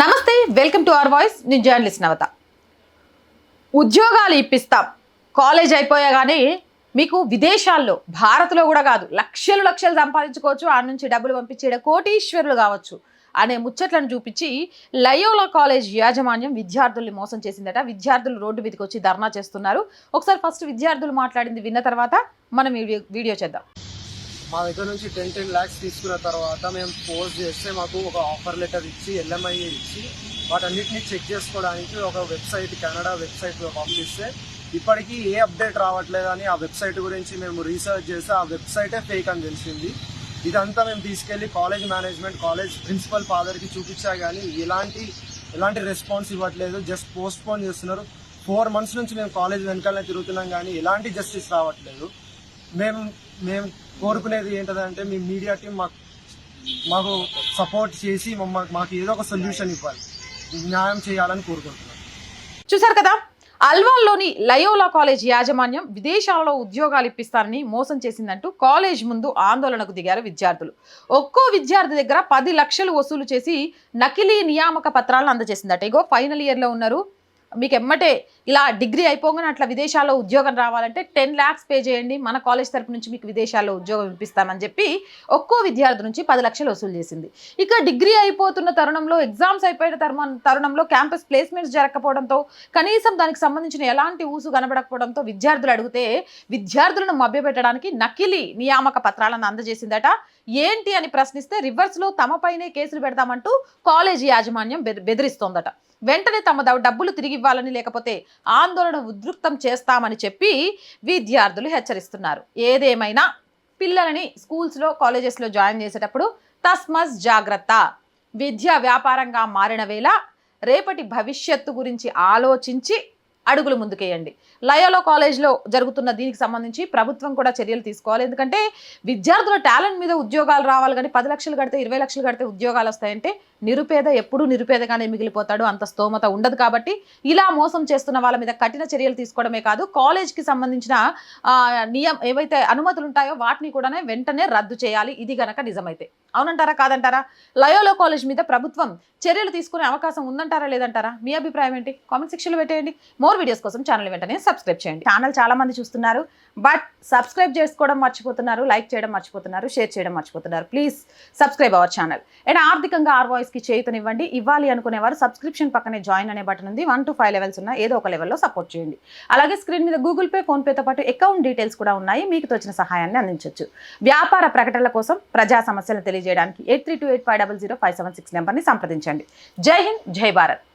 నమస్తే welcome to our voice. నేను journalist Navatha. ఉద్యోగాలు ఇప్పిస్తాం. కాలేజ్ అయిపోయాగానే మీకు విదేశాల్లో భారత్లో కూడా కాదు లక్షలు లక్షలు సంపాదించుకోవచ్చు. ఆ నుంచి డబ్బులు పంపించే కోటీశ్వరులు కావచ్చు అనే ముచ్చట్లను చూపించి లయోలా కాలేజ్ యాజమాన్యం విద్యార్థుల్ని మోసం చేసిందట. విద్యార్థులు రోడ్డు మీదకి వచ్చి ధర్నా చేస్తున్నారు. ఒకసారి ఫస్ట్ విద్యార్థులు మాట్లాడింది విన్న తర్వాత మనం ఈ వీడియో చేద్దాం. మా దగ్గర నుంచి టెన్ టెన్ ల్యాక్స్ తీసుకున్న తర్వాత మేము పోస్ట్ చేస్తే మాకు ఒక ఆఫర్ లెటర్ ఇచ్చి ఎల్ఎంఐ ఇచ్చి వాటన్నిటిని చెక్ చేసుకోవడానికి ఒక వెబ్సైట్ కెనడా వెబ్సైట్ పంపిస్తే ఇప్పటికీ ఏ అప్డేట్ రావట్లేదని ఆ వెబ్సైట్ గురించి మేము రీసెర్చ్ చేస్తే ఆ వెబ్సైటే ఫేక్ అని తెలిసింది. ఇదంతా మేము తీసుకెళ్ళి కాలేజ్ మేనేజ్మెంట్ కాలేజ్ ప్రిన్సిపల్ ఫాదర్కి చూపించా కానీ ఎలాంటి ఎలాంటి రెస్పాన్స్ ఇవ్వట్లేదు. జస్ట్ పోస్ట్ పోన్ చేస్తున్నారు. ఫోర్ మంత్స్ నుంచి మేము కాలేజ్ వెనకాలనే తిరుగుతున్నాం కానీ ఎలాంటి జస్టిస్ రావట్లేదు. మేము మేము కోరుకునేది ఏంటంటే మీ మీడియా టీం మాకు మాకు సపోర్ట్ చేసి మాకు ఏదో ఒక సొల్యూషన్ ఇవ్వాలి. న్యాయం చేయాలని కోరుకుంటున్నాం. చూసారు కదా? అల్వాల్లోని లయోలా కాలేజ్ యాజమాన్యం విదేశాలలో ఉద్యోగాలు ఇప్పిస్తారని మోసం చేసిందంటూ కాలేజ్ ముందు ఆందోళనకు దిగారు విద్యార్థులు. ఒక్కో విద్యార్థి దగ్గర పది లక్షలు వసూలు చేసి నకిలీ నియామక పత్రాలను అందజేసిందట. ఇగో ఫైనల్ ఇయర్లో ఉన్నారు. మీకు ఎమ్మటే ఇలా డిగ్రీ అయిపోగానే అట్లా విదేశాల్లో ఉద్యోగం రావాలంటే టెన్ ల్యాక్స్ పే చేయండి. మన కాలేజ్ తరపు నుంచి మీకు విదేశాల్లో ఉద్యోగం ఇప్పిస్తామని చెప్పి ఒక్కో విద్యార్థి నుంచి పది లక్షలు వసూలు చేసింది. ఇక డిగ్రీ అయిపోతున్న తరుణంలో ఎగ్జామ్స్ అయిపోయిన తరుణ- తరుణంలో క్యాంపస్ ప్లేస్మెంట్స్ జరగకపోవడంతో కనీసం దానికి సంబంధించిన ఎలాంటి ఊసు కనబడకపోవడంతో విద్యార్థులు అడిగితే విద్యార్థులను మభ్యపెట్టడానికి నకిలీ నియామక పత్రాలను అందజేసిందట. ఏంటి అని ప్రశ్నిస్తే రివర్స్లో తమపైనే కేసులు పెడతామంటూ కాలేజీ యాజమాన్యం బెదిరిస్తోందట. వెంటనే తమ డబ్బులు తిరిగి ఇవ్వాలని లేకపోతే ఆందోళన ఉధృతం చేస్తామని చెప్పి విద్యార్థులు హెచ్చరిస్తున్నారు. ఏదేమైనా పిల్లలని స్కూల్స్లో కాలేజెస్లో జాయిన్ చేసేటప్పుడు తస్మస్ జాగ్రత్త. విద్య వ్యాపారంగా మారిన వేళ రేపటి భవిష్యత్తు గురించి ఆలోచించి అడుగులు ముందుకేయండి. లయోలో కాలేజ్లో జరుగుతున్న దీనికి సంబంధించి ప్రభుత్వం కూడా చర్యలు తీసుకోవాలి. ఎందుకంటే విద్యార్థుల టాలెంట్ మీద ఉద్యోగాలు రావాలి కానీ పది లక్షలు కడితే ఇరవై లక్షలు కడితే ఉద్యోగాలు వస్తాయంటే నిరుపేద ఎప్పుడూ నిరుపేదగానే మిగిలిపోతాడు. అంత స్తోమత ఉండదు కాబట్టి ఇలా మోసం చేస్తున్న వాళ్ళ మీద కఠిన చర్యలు తీసుకోవడమే కాదు కాలేజ్కి సంబంధించిన నియం ఏవైతే అనుమతులు ఉంటాయో వాటిని కూడా వెంటనే రద్దు చేయాలి. ఇది గనక నిజమైతే. అవునంటారా? కాదంటారా? లయోలో కాలేజ్ మీద ప్రభుత్వం చర్యలు తీసుకునే అవకాశం ఉందంటారా? లేదంటారా? మీ అభిప్రాయం ఏంటి? కామెంట్ సెక్షన్లో పెట్టేయండి. మోర్ వీడియోస్ కోసం ఛానల్ వెంటనే సబ్స్క్రైబ్ చేయండి. ఛానల్ చాలామంది చూస్తున్నారు. బట్ సబ్స్క్రైబ్ చేసుకోవడం మర్చిపోతున్నారు లైక్ చేయడం మర్చిపోతున్నారు షేర్ చేయడం మర్చిపోతున్నారు. Please subscribe our channel. And ఆర్థికంగా ఆర్ వాయిస్కి చేయుతనివ్వండి. ఇవ్వాలి అనుకునేవారు సబ్స్క్రిప్షన్ పక్కనే జాయిన్ అనే బటన్ ఉంది. వన్ టు ఫైవ్ లెవెల్స్ ఉన్న ఏదో ఒక లెవెల్లో సపోర్ట్ చేయండి. అలాగే స్క్రీన్ మీద గూగుల్ పే ఫోన్పేతో పాటు అకౌంట్ డీటెయిల్స్ కూడా ఉన్నాయి. మీకు తోచిన సహాయాన్ని అందించవచ్చు వ్యాపార ప్రకటనల కోసం ప్రజా సమస్యలను తెలియజేయడానికి eight three two eight five double zero five seven six నెంబర్ని సంప్రదించండి. జై హింద్ జై భారత్.